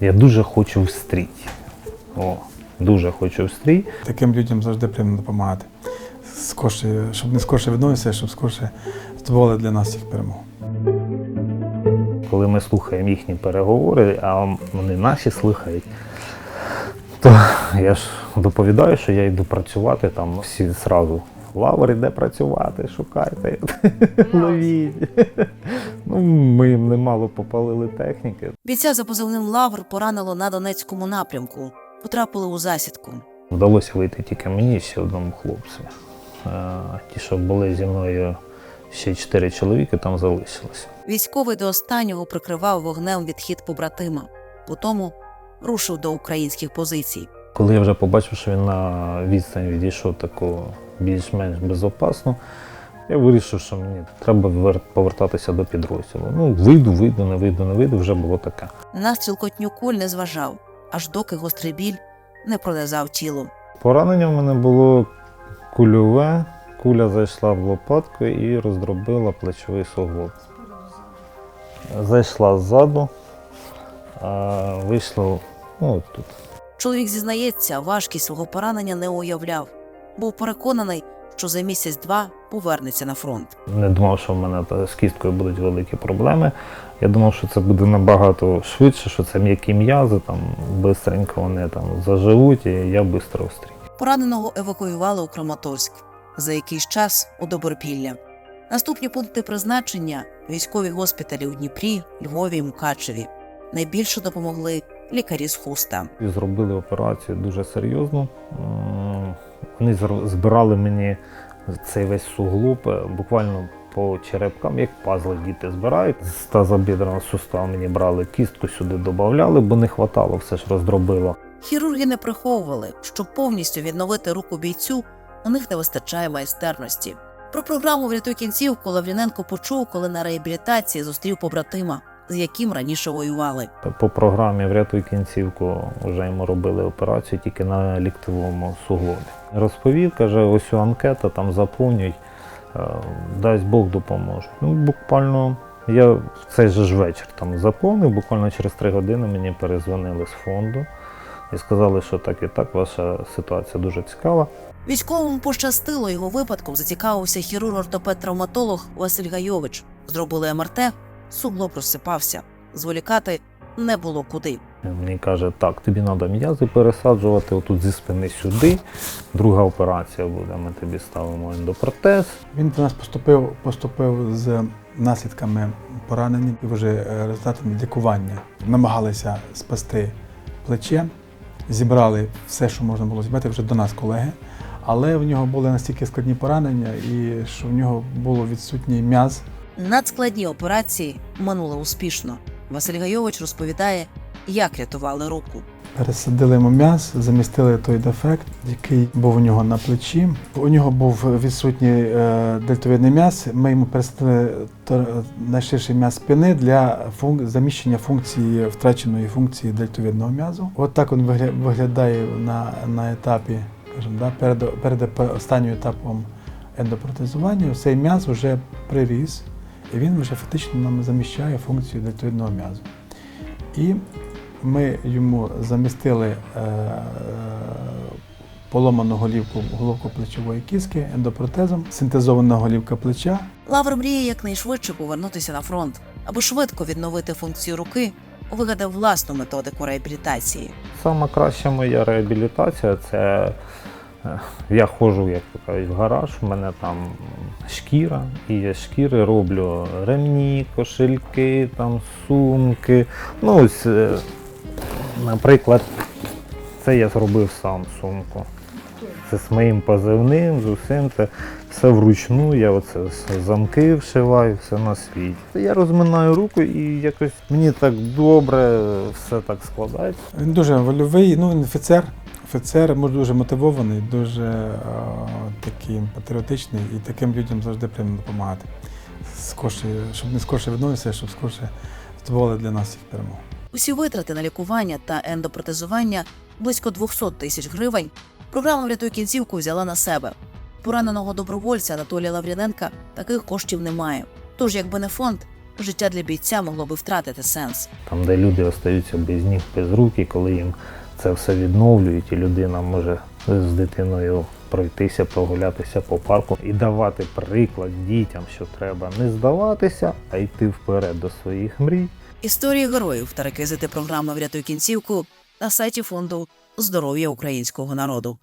Я дуже хочу в стрій. О, дуже хочу в стрій. Таким людям завжди приємно допомагати. Скорше, щоб не скорше відновився, щоб скорше здобували для нас їх перемогу. Коли ми слухаємо їхні переговори, а вони наші слухають, то я ж доповідаю, що я йду працювати там всі зразу. Лавр іде працювати, шукайте, ловіть. Ну, ми їм немало попалили техніки. Бійця за позивним Лавр поранило на Донецькому напрямку. Потрапили у засідку. Вдалося вийти тільки мені ще одному хлопцю. Е, Ті, що були зі мною ще чотири чоловіки, там залишилося. Військовий до останнього прикривав вогнем відхід побратима. Потому рушив до українських позицій. Коли я вже побачив, що він на відстань відійшов таку більш-менш безопасну, я вирішив, що мені треба повертатися до підрозділу. Ну, вийду, вийду, не вийду, не вийду, вже було таке. На стрілкотню куль не зважав, аж доки гострий біль не пролезав тіло. Поранення в мене було кульове, куля зайшла в лопатку і роздробила плечовий суглоб. Зайшла ззаду, а вийшло ну, тут. Чоловік зізнається, важкість свого поранення не уявляв. Був переконаний, що за місяць-два повернеться на фронт. Не думав, що в мене з кісткою будуть великі проблеми. Я думав, що це буде набагато швидше, що це м'які м'язи, там бистренько вони там заживуть, і я швидко острій. Пораненого евакуювали у Краматорськ. За якийсь час у Добропілля. Наступні пункти призначення військові госпіталі у Дніпрі, Львові Мукачеві. Найбільше допомогли лікарі з хуста. Зробили операцію дуже серйозно. Вони збирали мені цей весь суглоб е, буквально по черепкам, як пазли діти збирають. З тазобідраного сустава мені брали кістку сюди додавали, бо не хватало, все ж роздробило. Хірурги не приховували, щоб повністю відновити руку бійцю, у них не вистачає майстерності. Про програму «Врятуй кінцівку» Лавріненко почув, коли на реабілітації зустрів побратима, з яким раніше воювали. По програмі Врятуй кінцівку вже йому робили операцію тільки на ліктовому суглобі. Розповів, каже, ось у анкета там заповнюй, е, дасть Бог допоможе. Ну, буквально я в цей же ж вечір там заповнив, буквально через три години мені перезвонили з фонду і сказали, що так і так, ваша ситуація дуже цікава. Військовому пощастило його випадком зацікавився хірург-ортопед-травматолог Василь Гайович. Зробили МРТ, суглоб розсипався. Зволікати не було куди. Мені каже, так, тобі треба м'язи пересаджувати, отут зі спини сюди. Друга операція буде, ми тобі ставимо ендопротез. Він до нас поступив, поступив з наслідками поранень і вже е, результатами лікування. Намагалися спасти плече, зібрали все, що можна було зібрати вже до нас, колеги. Але в нього були настільки складні поранення, і що в нього було відсутній м'яз. Надскладні операції минули успішно. Василь Гайович розповідає, як рятували руку. Пересадили йому м'яз, замістили той дефект, який був у нього на плечі. У нього був відсутній е, дельтовидний м'яз. Ми йому пересадили тор- найширший м'яз спини для заміщення функції втраченої функції дельтовидного м'язу. От так він вигля- виглядає на, на етапі, скажімо, да, перед, перед останнім етапом ендопротезування. Цей м'яз вже приріс, і він вже фактично нам заміщає функцію дельтовидного м'язу. І ми йому замістили е, поломану голівку, головку плечової кістки ендопротезом, синтезована голівка плеча. Лавр мріє якнайшвидше повернутися на фронт, аби швидко відновити функцію руки, вигадав власну методику реабілітації. Сама краща моя реабілітація це е, я ходжу, як в гараж, у мене там шкіра, і я шкіри роблю ремні, кошельки, там, сумки. Ну, ось, е, наприклад, це я зробив сам сумку. Це з моїм позивним, з усім. Це все вручну, я оце замки вшиваю, все на світі. Я розминаю руку і якось мені так добре все так складається. Він дуже вольовий, ну він офіцер. Офіцер може, дуже мотивований, дуже е, такий патріотичний і таким людям завжди приємно допомагати. Скорше, щоб не скорше відновився, щоб скорше здобували для нас їх перемогу. Усі витрати на лікування та ендопротезування близько 200 тисяч гривень. Програма «Врятуй кінцівку взяла на себе. Пораненого добровольця Анатолія Лавріненка таких коштів немає. Тож, якби не фонд, життя для бійця могло би втратити сенс. Там, де люди остаються без ніг, без рук, і коли їм це все відновлюють, і людина може з дитиною пройтися, прогулятися по парку і давати приклад дітям, що треба не здаватися, а йти вперед до своїх мрій. Історії героїв та реквізити програми Врятуй кінцівку на сайті фонду Здоров'я українського народу.